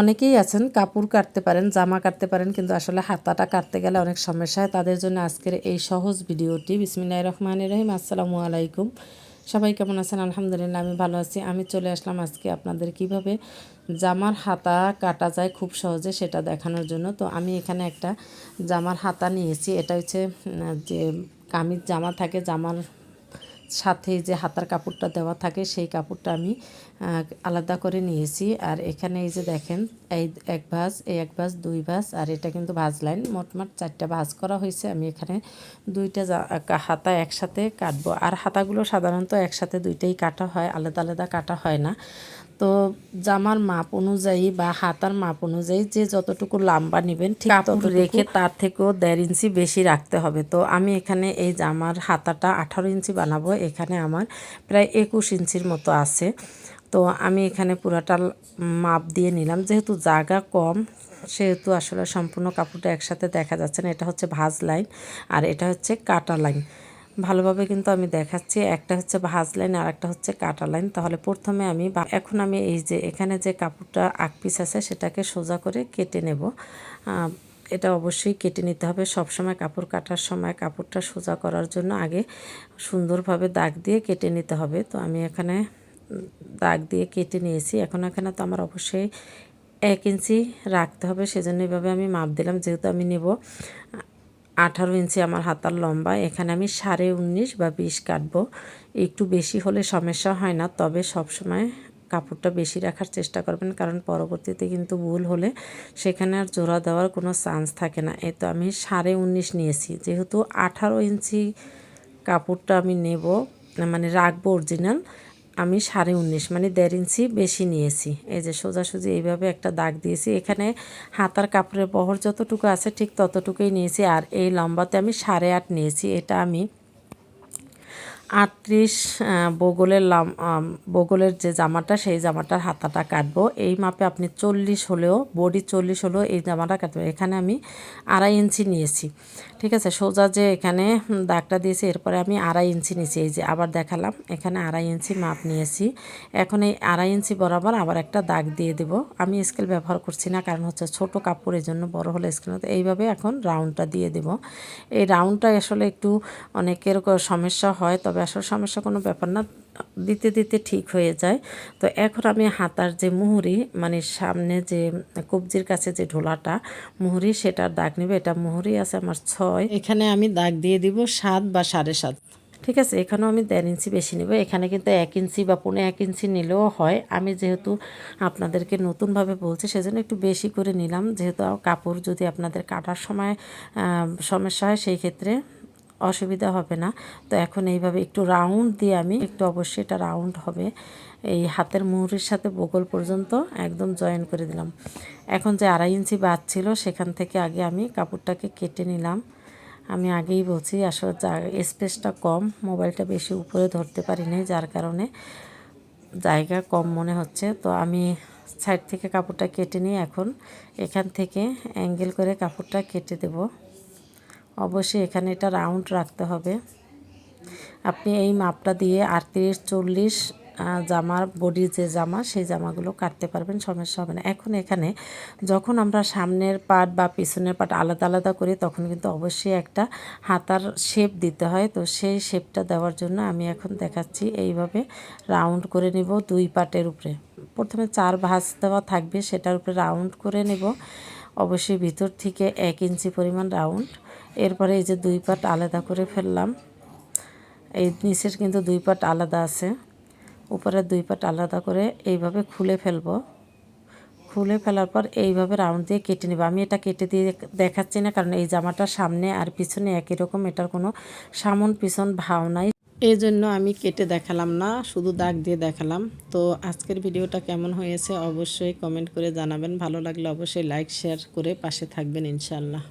অনেকেই আছেন, কাপড় কাটতে পারেন, জামা কাটতে পারেন, কিন্তু আসলে হাতাটা কাটতে গেলে অনেক সমস্যা হয়। তাদের জন্য আজকের এই সহজ ভিডিওটি। বিসমিল্লাহ রহমান রহিম। আসসালামু আলাইকুম। সবাই কেমন আছেন? আলহামদুলিল্লাহ, আমি ভালো আছি। আমি চলে আসলাম আজকে আপনাদের কীভাবে জামার হাতা কাটা যায় খুব সহজে সেটা দেখানোর জন্য। তো আমি এখানে একটা জামার হাতা নিয়েছি। এটা হচ্ছে যে কামিজ জামা থাকে, জামার সাথে যে হাতার কাপড়টা দেওয়া থাকে, সেই কাপড়টা আমি আলাদা করে নিয়েছি। আর এখানে এই যে দেখেন, এই এক ভাঁজ, এই এক ভাঁজ, দুই ভাঁজ, আর এটা কিন্তু ভাজ লাইন। মোটমাট চারটা ভাঁজ করা হয়েছে। আমি এখানে দুইটা হাতা একসাথে কাটবো। আর হাতাগুলো সাধারণত একসাথে দুইটাই কাটা হয়, আলাদা আলাদা কাটা হয় না। তো জামার মাপ অনুযায়ী বা হাতার মাপ অনুযায়ী যে যতটুকু লম্বা নেবেন ঠিক তত রেখে তার থেকেও দেড় ইঞ্চি বেশি রাখতে হবে। তো আমি এখানে এই জামার হাতাটা আঠারো ইঞ্চি বানাবো। এখানে আমার প্রায় একুশ ইঞ্চির মতো আছে। তো আমি এখানে পুরাটা মাপ দিয়ে নিলাম। যেহেতু জায়গা কম সেহেতু আসলে সম্পূর্ণ কাপড়টা একসাথে দেখা যাচ্ছে না। এটা হচ্ছে ভাজ লাইন আর এটা হচ্ছে কাটা লাইন। ভালোভাবে কিন্তু আমি দেখাচ্ছি। একটা হচ্ছে ভাজ লাইন, আর একটা হচ্ছে কাটা লাইন। তাহলে প্রথমে আমি এখন আমি এই যে এখানে যে কাপড়টা আক পিস আছে, সেটাকে সোজা করে কেটে নেব। এটা অবশ্যই কেটে নিতে হবে। সব সময় কাপড় কাটার সময় কাপড়টা সোজা করার জন্য আগে সুন্দরভাবে দাগ দিয়ে কেটে নিতে হবে। তো আমি এখানে দাগ দিয়ে কেটে নিয়েছি। এখন এখানে তো আমার অবশ্যই এক ইঞ্চি রাখতে হবে। সেজন্য এভাবে আমি মাপ দিলাম। যেহেতু আমি নেব আঠারো ইঞ্চি আমার হাতার লম্বা, এখানে আমি সাড়ে উনিশ বা বিশ কাটবো। একটু বেশি হলে সমস্যা হয় না, তবে সবসময় কাপড়টা বেশি রাখার চেষ্টা করবেন, কারণ পরবর্তীতে কিন্তু ভুল হলে সেখানে আর জোড়া দেওয়ার কোনো চান্স থাকে না। এ তো আমি সাড়ে উনিশ নিয়েছি, যেহেতু আঠারো ইঞ্চি কাপড়টা আমি নেব মানে রাখব অরিজিনাল আমি সাড়ে উনিশ মানে দেড় ইঞ্চি বেশি নিয়েছি। এই যে সোজাসুজি এইভাবে একটা দাগ দিয়েছি। এখানে হাতার কাপড়ের বহর যতটুকু আছে ঠিক ততটুকুই নিয়েছি। আর এই লম্বাতে আমি সাড়ে আট নিয়েছি। এটা আমি আটত্রিশ বগলের লাম বগলের যে জামাটা, সেই জামাটার হাতাটা কাটবো। এই মাপে আপনি চল্লিশ হলেও, বডি চল্লিশ হলেও এই জামাটা কাটবো এখানে আমি আড়াই ইঞ্চি নিয়েছি। ঠিক আছে, সোজা যে এখানে দাগটা দিয়েছি, এরপরে আমি আড়াই ইঞ্চি নিয়েছি। এই যে আবার দেখালাম, এখানে আড়াই ইঞ্চি মাপ নিয়েছি। এখন এই আড়াই ইঞ্চি বরাবর আবার একটা দাগ দিয়ে দেব। আমি স্কেল ব্যবহার করছি না, কারণ হচ্ছে ছোট কাপড়ের জন্য বড় হলে স্কেল এইভাবে এখন রাউন্ডটা দিয়ে দেব। এই রাউন্ডটা আসলে একটু অনেকের সমস্যা হয়, তবে আসলে সমস্যা কোনো ব্যাপার না দিতে দিতে ঠিক হয়ে যায়। তো এখন আমি হাতার যে মুহুরি মানে সামনে যে কবজির কাছে যে ঢোলাটা মুহুরি সেটার দাগ নিবে। এটা মুহুরি আছে আমার ছয়। এখানে আমি দাগ দিয়ে দিব সাত বা সাড়ে সাত। ঠিক আছে এখানেও আমি দেড় ইঞ্চি বেশি নেব। এখানে কিন্তু এক ইঞ্চি বা পৌনে এক ইঞ্চি নিলেও হয়। আমি যেহেতু আপনাদেরকে নতুনভাবে বলছি সেজন্য একটু বেশি করে নিলাম। যেহেতু কাপড় যদি আপনাদের কাটার সময় সমস্যা হয় সেই ক্ষেত্রে অসুবিধা হবে না। তো এখন এইভাবে একটু রাউন্ড দিয়ে আমি একটু অবশ্যই এটা রাউন্ড হবে। এই হাতের মুহুরির সাথে বগল পর্যন্ত একদম জয়েন করে দিলাম। এখন যে আড়াই ইঞ্চি বাদ ছিল, সেখান থেকে আগে আমি কাপড়টাকে কেটে নিলাম। আমি আগেই বলছি, আসলে যা স্পেসটা কম মোবাইলটা বেশি উপরে ধরতে পারিনি যার কারণে জায়গা কম মনে হচ্ছে। তো আমি সাইড থেকে কাপড়টা কেটে নিই এখন এখান থেকে অ্যাঙ্গেল করে কাপড়টা কেটে দেব। অবশ্যই এখানে এটা রাউন্ড রাখতে হবে। আপনি এই মাপটা দিয়ে আটত্রিশ, চল্লিশ জামার বডির যে জামা, সেই জামাগুলো কাটতে পারবেন, সমস্যা হবে না। এখন এখানে যখন আমরা সামনের পাট বা পিছনের পাট আলাদা আলাদা করি, তখন কিন্তু অবশ্যই একটা হাতার শেপ দিতে হয়। তো সেই শেপটা দেওয়ার জন্য আমি এখন দেখাচ্ছি, এইভাবে রাউন্ড করে নিব দুই পাটের উপরে। প্রথমে চার ভাঁজ দেওয়া থাকবে, সেটার উপরে রাউন্ড করে নেব। অবশ্যই ভিতর থেকে এক ইঞ্চি পরিমাণ রাউন্ড এরপরে এই যে দুই পাট আলাদা করে ফেললাম। এই নিচের কিন্তু দুই পাট আলাদা আছে। উপরের দুই পাট আলাদা করে এইভাবে খুলে ফেলব। খুলে ফেলার পর এইভাবে রাউন্ড দিয়ে কেটে নেব। আমি এটা কেটে দিয়ে দেখাচ্ছি না, কারণ এই জামাটা সামনে আর পিছনে একই রকম। এটার কোনো সামন পিছন ভাও নাই। এই জন্য আমি কেটে দেখালাম না, শুধু দাগ দিয়ে দেখালাম। তো আজকের ভিডিওটা কেমন হয়েছে অবশ্যই কমেন্ট করে জানাবেন। ভালো লাগলে অবশ্যই লাইক, শেয়ার করে পাশে থাকবেন ইনশাল্লাহ